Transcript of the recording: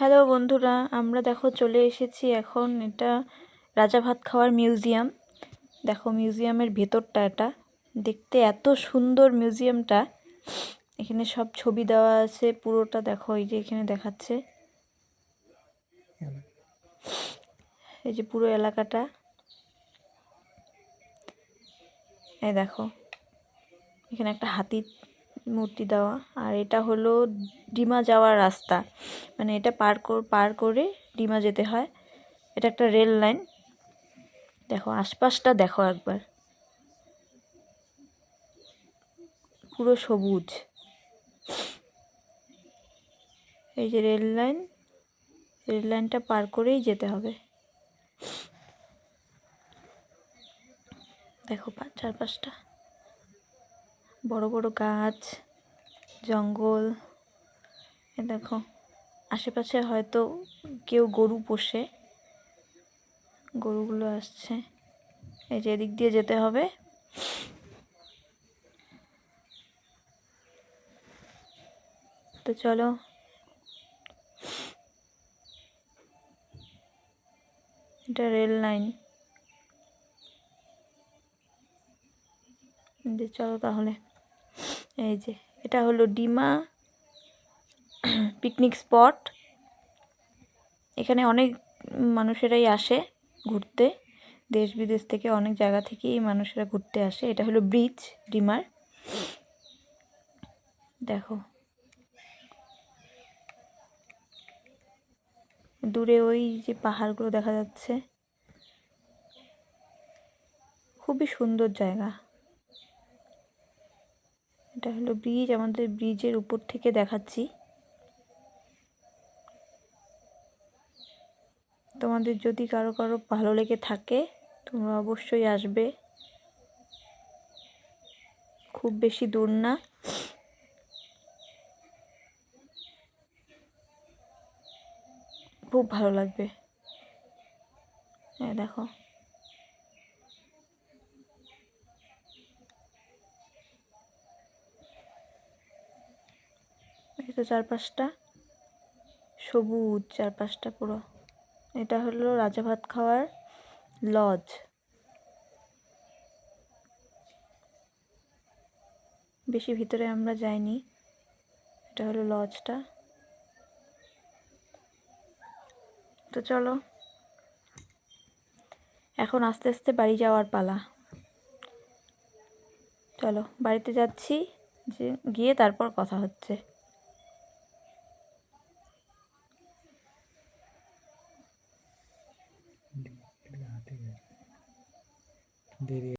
Hello বন্ধুরা, আমরা দেখো চলে এসেছি এখন এটা রাজা ভাত খাওয়ার মিউজিয়াম। দেখো মিউজিয়ামের ভেতরটা এটা। দেখতে এত সুন্দর মিউজিয়ামটা। এখানে সব ছবি দেওয়া আছে, পুরোটা দেখো এই যে এখানে দেখাচ্ছে। এই যে পুরো এলাকাটা। এই দেখো, এখানে একটা হাতির মূর্তি দেওয়া। আর এটা হলো ডিমা যাওয়ার রাস্তা। মানে এটা পার পার করে ডিমা যেতে হয়। এটা একটা রেল লাইন। দেখো, আশপাশটা দেখো একবার। পুরো সবুজ। এই যে রেল লাইন, রেল লাইনটা পার করেই যেতে হবে। দেখো চারপাশটা। বড় বড় গাছ, জঙ্গল। এ দেখো, আশেপাশে হয়তো কেউ গরু পোষে। গরুগুলো আসছে। এই যে এদিক দিয়ে যেতে হবে। তো চলো। এটা রেল লাইন। চলো তাহলে। এই যে, এটা হলো ডিমা, পিকনিক স্পট। এখানে অনেক মানুষেরাই আসে ঘুরতে। দেশ বিদেশ থেকে অনেক জায়গা থেকেই মানুষেরা ঘুরতে আসে। এটা হলো ব্রিজ, ডিমার। দেখো। দূরে ওই যে পাহাড়গুলো দেখা যাচ্ছে। খুবই সুন্দর জায়গা। এটা হলো ব্রিজ আমাদের ব্রিজের উপর থেকে দেখাচ্ছি। তোমাদের যদি কারও কারও ভালো লেগে থাকে, তোমরা অবশ্যই আসবে। খুব বেশি দূর না। খুব ভালো লাগবে। হ্যাঁ দেখো। এটা চারপাশটা সবুজ চারপাশটা পুরো। এটা হলো রাজা ভাত খাওয়ার লজ বেশি ভিতরে আমরা যাইনি। এটা হলো লজটা তো চলো। এখন আস্তে আস্তে বাড়ি যাওয়ার পালা। চলো, বাড়িতে যাচ্ছি, যে গিয়ে তারপর কথা হচ্ছে। দেরি